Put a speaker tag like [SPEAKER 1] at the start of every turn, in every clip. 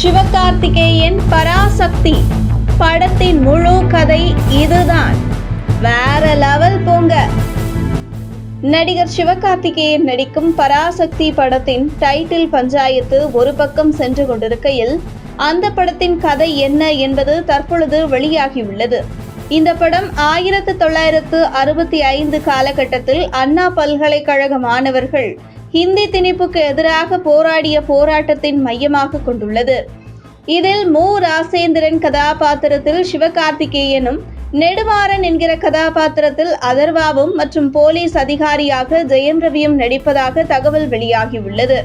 [SPEAKER 1] சிவகார்த்திகேயன் பராசக்தி. படத்தின் முழு கதை இதுதான். வேற லெவல் போங்க. நடிகர் சிவகார்த்திகேயன் நடிக்கும் பராசக்தி படத்தின் டைட்டில் பஞ்சாயத்து ஒரு பக்கம் சென்று கொண்டிருக்கையில் அந்த படத்தின் கதை என்ன என்பது தற்பொழுது வெளியாகியுள்ளது. இந்த படம் ஆயிரத்து தொள்ளாயிரத்து அறுபத்தி ஐந்து காலகட்டத்தில் அண்ணா பல்கலைக்கழக மாணவர்கள் ஹிந்தி திணிப்புக்கு எதிராக போராடிய போராட்டத்தின் மையமாக கொண்டுள்ளது. இதில் மு. ராசேந்திரன் கதாபாத்திரத்தில் சிவகார்த்திகேயனும் நெடுமாறன் என்கிற கதாபாத்திரத்தில் அதர்வாவும் மற்றும் போலீஸ் அதிகாரியாக ஜெயம் ரவியும் நடிப்பதாக தகவல் வெளியாகியுள்ளது.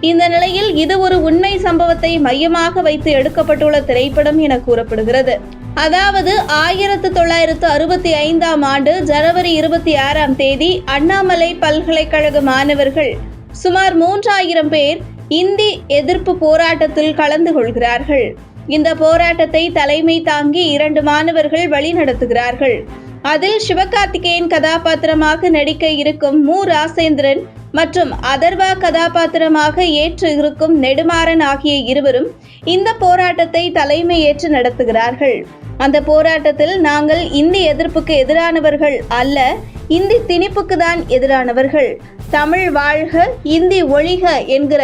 [SPEAKER 1] இந்த நிலையில் இது ஒரு உண்மை சம்பவத்தை மையமாக வைத்து எடுக்கப்பட்டுள்ள திரைப்படம் என கூறப்படுகிறது. அதாவது ஆயிரத்து தொள்ளாயிரத்து அறுபத்தி ஐந்தாம் ஆண்டு ஜனவரி இருபத்தி ஆறாம் தேதி அண்ணாமலை பல்கலைக்கழக மாணவர்கள் சுமார் மூன்றாயிரம் பேர் இந்தி எதிர்ப்பு போராட்டத்தில் கலந்து கொள்கிறார்கள். இந்த போராட்டத்தை தலைமை தாங்கி இரண்டு மாணவர்கள் வழிநடத்துகிறார்கள். அதில் சிவகார்த்திகேயன் கதாபாத்திரமாக நடிக்க இருக்கும் மு. ராசேந்திரன் மற்றும் அதர்வா கதாபாத்திரமாக ஏற்று இருக்கும் நெடுமாறன் ஆகிய இருவரும் இந்த போராட்டத்தை தலைமையேற்று நடத்துகிறார்கள். அந்த போராட்டத்தில் நாங்கள் இந்தி எதிர்ப்புக்கு எதிரானவர்கள் அல்ல இந்தி திணிப்புக்கு தான் எதிரானவர்கள். தமிழ் வாழ்க இந்தி ஒழிக என்கிற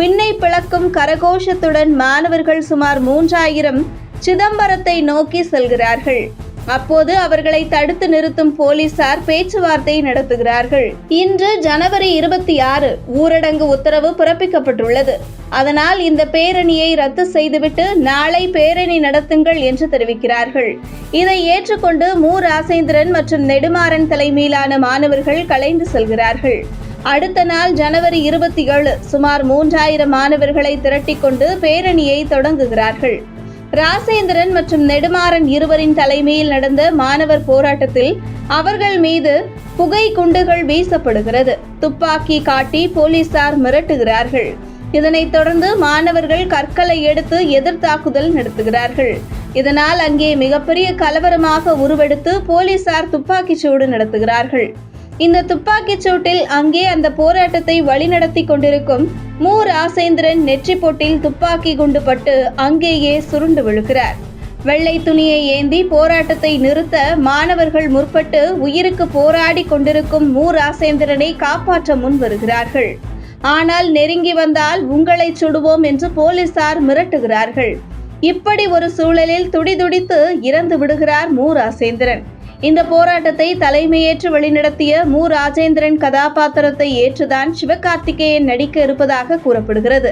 [SPEAKER 1] விண்ணை பிளக்கும் கரகோஷத்துடன் மாணவர்கள் சுமார் மூன்றாயிரம் சிதம்பரத்தை நோக்கி செல்கிறார்கள். அப்போது அவர்களை தடுத்து நிறுத்தும் போலீசார் பேச்சுவார்த்தை நடத்துகிறார்கள். இன்று ஜனவரி இருபத்தி ஆறு ஊரடங்கு உத்தரவு பிறப்பிக்கப்பட்டுள்ளது. அதனால் இந்த பேரணியை ரத்து செய்துவிட்டு நாளை பேரணி நடத்துங்கள் என்று தெரிவிக்கிறார்கள். இதை ஏற்றுக்கொண்டு மு. ராசேந்திரன் மற்றும் நெடுமாறன் தலைமையிலான மாணவர்கள் கலைந்து செல்கிறார்கள். அடுத்த நாள் ஜனவரி இருபத்தி ஏழு சுமார் மூன்றாயிரம் மாணவர்களை திரட்டிக்கொண்டு பேரணியை தொடங்குகிறார்கள். ராசேந்திரன் மற்றும் நெடுமாறன் இருவரின் தலைமையில் நடந்த மாணவர் போராட்டத்தில் அவர்கள் மீது புகை குண்டுகள் வீசப்படுகிறது. துப்பாக்கி காட்டி போலீசார் மிரட்டுகிறார்கள். இதனைத் தொடர்ந்து மாணவர்கள் கற்களை எடுத்து எதிர்த்தாக்குதல் நடத்துகிறார்கள். இதனால் அங்கே மிகப்பெரிய கலவரமாக உருவெடுத்து போலீசார் துப்பாக்கிச் சூடு நடத்துகிறார்கள். இந்த துப்பாக்கிச் சூட்டில் அங்கே அந்த போராட்டத்தை வழிநடத்தி கொண்டிருக்கும் மு ராசேந்திரன் நெற்றி போட்டில் துப்பாக்கி குண்டு பட்டு அங்கேயே சுருண்டு விழுகிறார். வெள்ளை துணியை ஏந்தி போராட்டத்தை நிறுத்த மாணவர்கள் முற்பட்டு உயிருக்கு போராடி கொண்டிருக்கும் மு ராசேந்திரனை காப்பாற்ற முன் வருகிறார்கள். ஆனால் நெருங்கி வந்தால் உங்களை சுடுவோம் என்று போலீசார் மிரட்டுகிறார்கள். இப்படி ஒரு சூழலில் துடிதுடித்து இறந்து விடுகிறார் மு. ராசேந்திரன். இந்த போராட்டத்தை தலைமையேற்று வழிநடத்திய மு. ராஜேந்திரன் கதாபாத்திரத்தை ஏற்றுதான் சிவகார்த்திகேயன் நடிக்க இருப்பதாக கூறப்படுகிறது.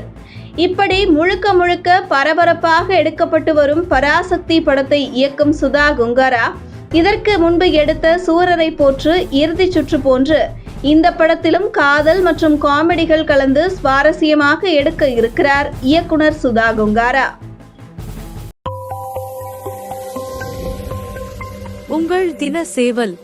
[SPEAKER 1] இப்படி முழுக்க முழுக்க பரபரப்பாக எடுக்கப்பட்டு வரும் பராசக்தி படத்தை இயக்கும் சுதா குங்காரா இதற்கு முன்பு எடுத்த சூரரை போற்று இறுதி சுற்று போன்று இந்த படத்திலும் காதல் மற்றும் காமெடிகள் கலந்து சுவாரஸ்யமாக எடுக்க இருக்கிறார் இயக்குனர் சுதா குங்காரா.
[SPEAKER 2] உங்கள் தின சேவல்